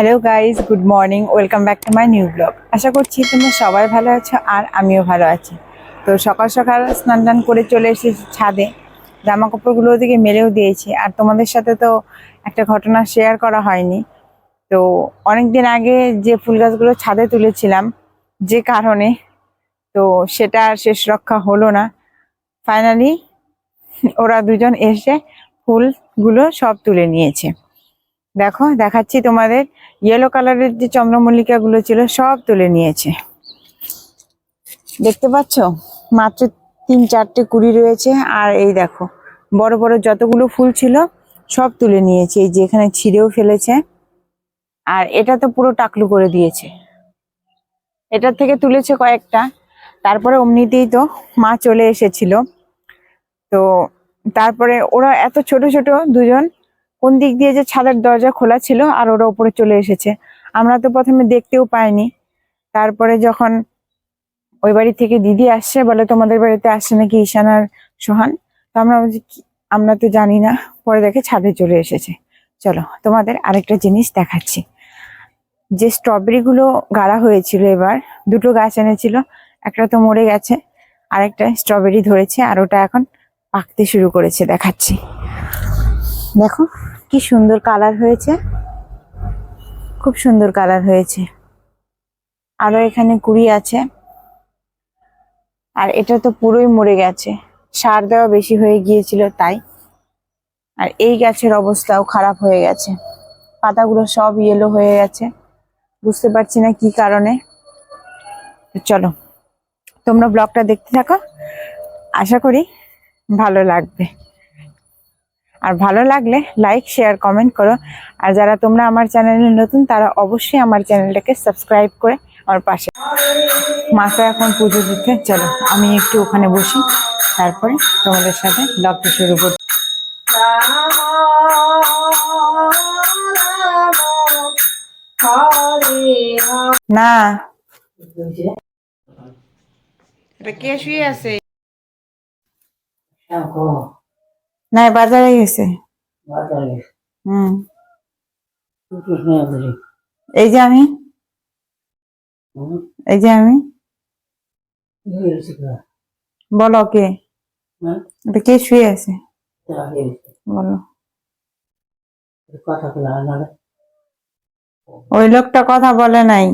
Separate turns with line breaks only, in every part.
Hello guys good morning welcome back to my new blog আশা করছি তোমরা সবাই ভালো আছো আর আমিও ভালো আছি। তো সকাল সকাল স্নান টান করে চলে এসেছি ছাদে। জামা কাপড়গুলো ওদিকে মেলেও দিয়েছি। আর তোমাদের সাথে তো একটা ঘটনা শেয়ার করা হয়নি। তো অনেক দিন আগে যে ফুল গাছগুলো ছাদে তুলেছিলাম, যে কারণে তো সেটা আর শেষ রক্ষা হলো না। ফাইনালি ওরা দুজন এসে ফুলগুলো সব তুলে নিয়েছে। দেখো, দেখাচ্ছি তোমাদের ইয়েলো কালারের যে চন্দ্রমল্লিকা গুলো ছিল, সব তুলে নিয়েছে। দেখতে পাচ্ছ? মাত্র তিন, চারটে কুড়ি রয়েছে। আর এই দেখো, বড় বড় যতগুলো ফুল ছিল, সব তুলে নিয়েছে। এই যে এখানে ছিঁড়েও ফেলেছে। আর এটা তো পুরো টাকলু করে দিয়েছে। এটার থেকে তুলেছে কয়েকটা। তারপরে অমনিতেই তো মা চলে এসেছিল। তো তারপরে ওরা এত ছোট ছোট দুজন কোন দিক দিয়ে যে ছাদের দরজা খোলা ছিল আর ওরা উপরে চলে এসেছে। আমরা তো প্রথমে দেখতেও পাইনি। তারপরে যখন ওই বাড়ি থেকে দিদি আসছে, বলে, তোমাদের বাড়িতে আসছে নাকি ঈশান আর সোহান? তো আমরা আমরা তো জানি না। পরে দেখে ছাদে চলে এসেছে। চলো, তোমাদের আরেকটা জিনিস দেখাচ্ছি। যে স্ট্রবেরি গুলো গাড়া হয়েছিল এবার, দুটো গাছ এনেছিল, একটা তো মরে গেছে, আরেকটা স্ট্রবেরি ধরেছে, আর ওটা এখন পাকতে শুরু করেছে, দেখাচ্ছি। দেখো, কি সুন্দর কালার হয়েছে। খুব সুন্দর কালার হয়েছে। আরও এখানে কুড়ি আছে। আর এটা তো পুরোই মরে গেছে। সার দেওয়া বেশি হয়ে গিয়েছিল তাই। আর এই গাছের অবস্থাও খারাপ হয়ে গেছে। পাতাগুলো সব ইয়েলো হয়ে গেছে। বুঝতে পারছি না কি কারণে। চলো, তোমরা ব্লগটা দেখতে থাকো। আশা করি ভালো লাগবে। আর ভালো লাগলে লাইক শেয়ার কমেন্ট করো। আর যারা তোমরা আমার চ্যানেলে নতুন তারা অবশ্যই আমার চ্যানেলটাকে সাবস্ক্রাইব করে আমার পাশে। মাকে এখন পুজো দিতে চলো আমি একটু ওখানে বসি। তারপরে তোমাদের সাথে ব্লগটা শুরু করি না। এটা কে শুয়ে আছে? না বাজারে গেছে। হুম। এই যে আমি। এই যে আমি। বলো কে? এটা কে শুয়ে আছে? বলো।
কথা
ওই লোকটা কথা বলে নাই।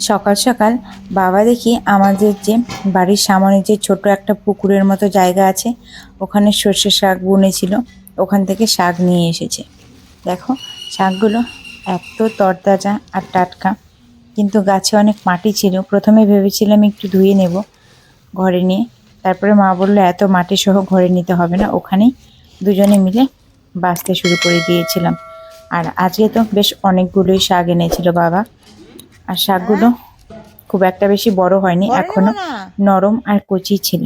সকাল সকাল বাবা দেখি আমাদের যে বাড়ির সামনে যে ছোট একটা পুকুরের মতো জায়গা আছে, ওখানে সর্ষে শাক বুনেছিল, ওখান থেকে শাক নিয়ে এসেছে। দেখো, শাকগুলো এত তরতাজা আর টাটকা, কিন্তু গাছে অনেক মাটি ছিল। প্রথমে ভেবেছিলাম একটু ধুয়ে নেব ঘরে নিয়ে। তারপরে মা বলল, এত মাটি সহ ঘরে নিতে হবে না। ওখানেই দুজনে মিলে বাঁচতে শুরু করে দিয়েছিলাম। আর আজকে তো বেশ অনেকগুলোই শাক এনেছিল বাবা। আর শাকগুলো খুব একটা বেশি বড় হয়নি এখনও নরম আর কচি ছিল।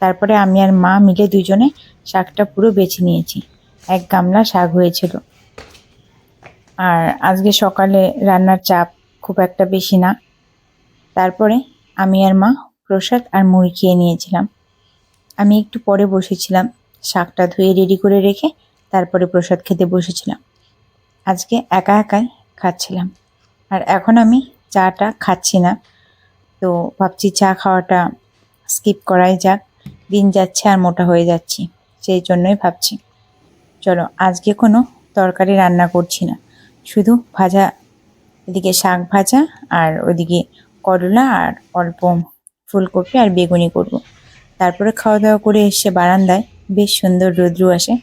তারপরে আমি আর মা মিলে দুজনে শাকটা পুরো বেছে নিয়েছি। এক গামলা শাক হয়েছিল। আর আজকে সকালে রান্নার চাপ খুব একটা বেশি না। তারপরে আমি আর মা প্রসাদ আর মুড়ি খেয়ে নিয়েছিলাম। আমি একটু পরে বসেছিলাম। শাকটা ধুয়ে রেডি করে রেখে তারপরে প্রসাদ খেতে বসেছিলাম। আজকে একা একাই খাচ্ছিলাম। আর এখন আমি চাটা খাচ্ছি না। তো ভাবছি চা খাওয়াটা স্কিপ করাই যাক। দিন যাচ্ছে আর মোটা হয়ে যাচ্ছি, সেই জন্যই ভাবছি। চলো, আজকে কোনো তরকারি রান্না করছি না। শুধু ভাজা, এদিকে শাক ভাজা আর ওদিকে করলা আর অল্প ফুলকপি আর বেগুনি করব। তারপরে খাওয়া দাওয়া করে এসে বারান্দায় বেশ সুন্দর রোদ্রু আসে।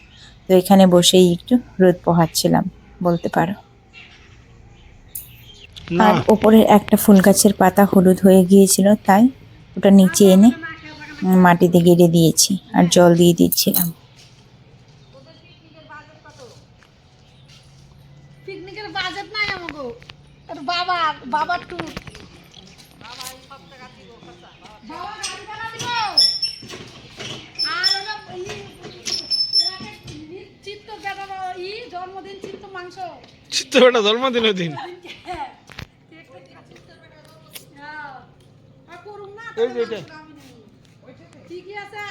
তো এখানে বসেই একটু রোদ পোহাচ্ছিলাম, বলতে পারো। আর ওপরের একটা ফুল গাছের পাতা হলুদ হয়ে গিয়েছিল তাই ওটা নিচে এনে মাটিতে গেড়ে দিয়েছি আর জল দিয়ে দিচ্ছিলাম।
বাবা বাবা চিত্ত জন্মদিন চিত্ত মাংস।
চিত্তবেটা জন্মদিনের দিন
হ্যাঁ। আর করুম না
এই যে এটা।
ঠিকই আছে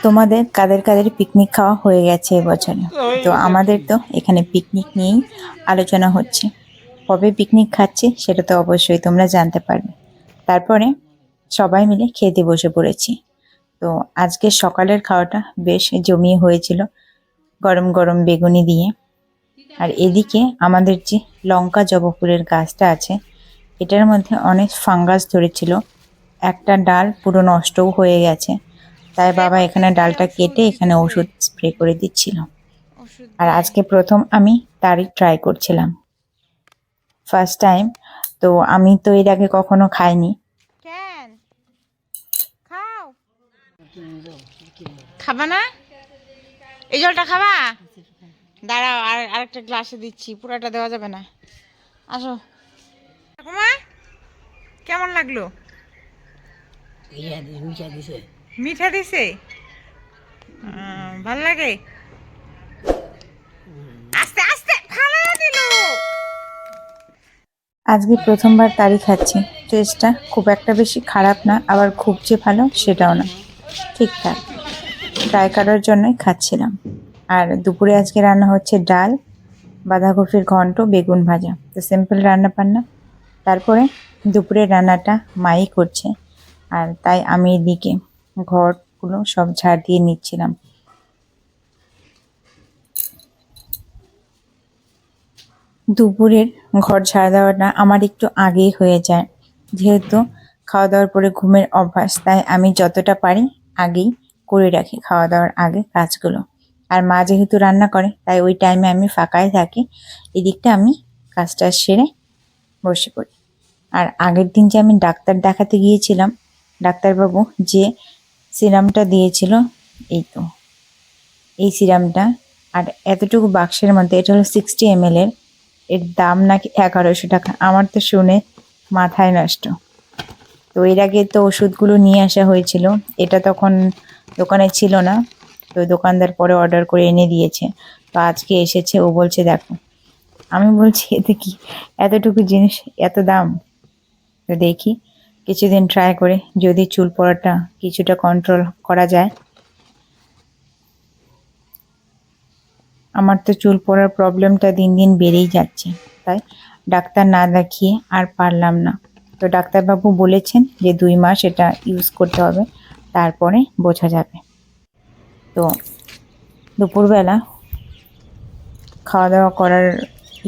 তোমাদের কাদের কাদের পিকনিক খাওয়া হয়ে গেছে এবছরে? তো আমাদের তো এখানে পিকনিক নিয়েই আলোচনা হচ্ছে। কবে পিকনিক খাচ্ছে সেটা তো অবশ্যই তোমরা জানতে পারবে। তারপরে সবাই মিলে খেতে বসে পড়েছি। তো আজকে সকালের খাওয়াটা বেশ জমিয়ে হয়েছিল গরম গরম বেগুনি দিয়ে। আর এদিকে আমাদের যে লঙ্কা জবা ফুলের গাছটা আছে এটার মধ্যে অনেক ফাঙ্গাস ধরেছিল। একটা ডাল পুরো নষ্টও হয়ে গেছে। তাই বাবা এখানে ডালটা কেটে এখানে ওষুধ স্প্রে করে দিচ্ছিল। আর আজকে প্রথম আমি তারই ট্রাই করছিলাম। ফার্স্ট টাইম তো আমি তো এর আগে কখনো খাইনি।
খাবা না? এই জলটা খাবা? দাঁড়াও আর আরেকটা গ্লাসে দিচ্ছি পুরাটা দেওয়া যাবে না। আসো। কেমন লাগল? মিঠা দিছে। ভালো লাগে? আস্তে আস্তে ভালো দিল।
আজকে প্রথমবার তারই খাচ্ছি। টেস্টটা খুব একটা বেশি খারাপ না আবার খুব যে ভালো সেটাও না। ঠিকঠাক। ট্রাই করার জন্যই খাচ্ছিলাম। আর দুপুরে আজকে রান্না হচ্ছে ডাল বাঁধাকপির ঘন্ট বেগুন ভাজা। তো সিম্পল রান্না বান্না তারপরে দুপুরের রান্নাটা মাই করছে। আর তাই আমি এদিকে ঘরগুলো সব ঝাড় দিয়ে নিচ্ছিলাম। দুপুরের ঘর ঝাড়া দেওয়াটা আমার একটু আগেই হয়ে যায়। যেহেতু খাওয়া দাওয়ার পরে ঘুমের অভ্যাস, তাই আমি যতটা পারি আগেই করে রাখি খাওয়া দাওয়ার আগে কাজগুলো। আর মা যেহেতু রান্না করে, তাই ওই টাইমে আমি ফাঁকাই থাকি। এদিকটা আমি কাজটা সেরে বসে পড়ি। আর আগের দিন যে আমি ডাক্তার দেখাতে গিয়েছিলাম ডাক্তারবাবু, যে সিরামটা দিয়েছিল, এই তো। এই সিরামটা, আর এতটুকু বাক্সের মধ্যে, এটা হলো সিক্সটি এম এর এর দাম নাকি এগারোশো টাকা, আমার তো শুনে মাথায় নষ্ট। তো এর আগে তো ওষুধগুলো নিয়ে আসা হয়েছিল, এটা তখন দোকানে ছিল না, তো দোকানদার পরে অর্ডার করে এনে দিয়েছে। তো আজকে এসেছে, ও বলছে, দেখো, আমি বলছি, এতে কি এতটুকু জিনিস, এত দাম? তো দেখি কিছুদিন ট্রাই করে, যদি চুল পড়াটা কিছুটা কন্ট্রোল করা যায়। আমার তো চুল পড়ার প্রবলেমটা দিন দিন বেড়েই যাচ্ছে, তাই ডাক্তার না দেখিয়ে আর পারলাম না। তো ডাক্তারবাবু বলেছেন যে দুই মাস এটা ইউজ করতে হবে, তারপরে বোঝা যাবে। তো দুপুরবেলা খাওয়া দাওয়া করার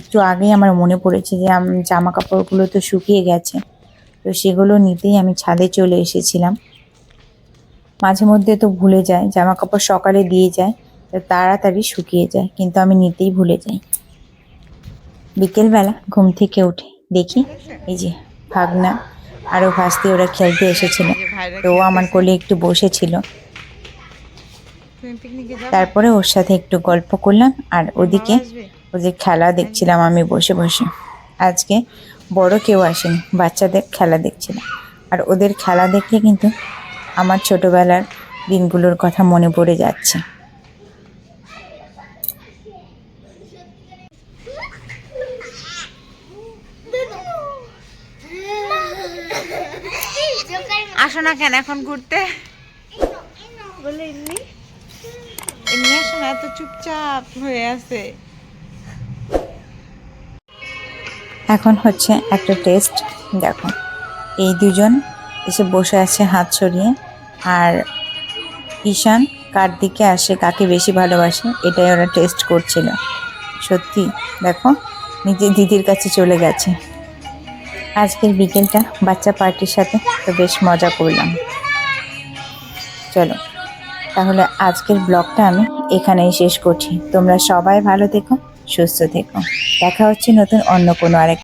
একটু আগেই আমার মনে পড়েছে যে জামা কাপড়গুলো তো শুকিয়ে গেছে। তো সেগুলো নিতেই আমি ছাদে চলে এসেছিলাম। মাঝে মধ্যে তো ভুলে যায় জামা কাপড় সকালে দিয়ে যায় তো তাড়াতাড়ি শুকিয়ে যায় কিন্তু আমি নিতেই ভুলে যাই। বিকেলবেলা ঘুম থেকে উঠে দেখি এই যে ভাগনা আরও ভাসতে ওরা খেলতে এসেছিল তো ও আমার কোলে একটু বসেছিল। তারপরে ওর সাথে একটু গল্প করলাম আর ওদিকে? ওদের খেলা দেখছিলাম আমি বসে বসে। আজকে বড় কেউ আসেনি, বাচ্চাদের খেলা দেখছিলাম আর ওদের খেলা দেখে কিন্তু আমার ছোটবেলার দিনগুলোর কথা মনে পড়ে যাচ্ছে।
আসো না কেন এখন ঘুরতে? বলে, এমনি? এমনি আসো না, এত চুপচাপ হয়ে আছে।
এখন হচ্ছে একটা টেস্ট দেখো। এই দুজন এসে বসে আছে হাত ছড়িয়ে আর ঈশান কার দিকে আসে, কাকে বেশি ভালোবাসে, এটাই ওরা টেস্ট করছিল। সত্যি, দেখো, নিজের দিদির কাছে চলে গেছে। আজকের বিকেলটা বাচ্চা পার্টির সাথে তো বেশ মজা করলাম। চলো, তাহলে আজকের ব্লগটা আমি এখানেই শেষ করছি। তোমরা সবাই ভালো থেকো, সুস্থ থেকো। দেখা হচ্ছে নতুন অন্য কোনো আরেক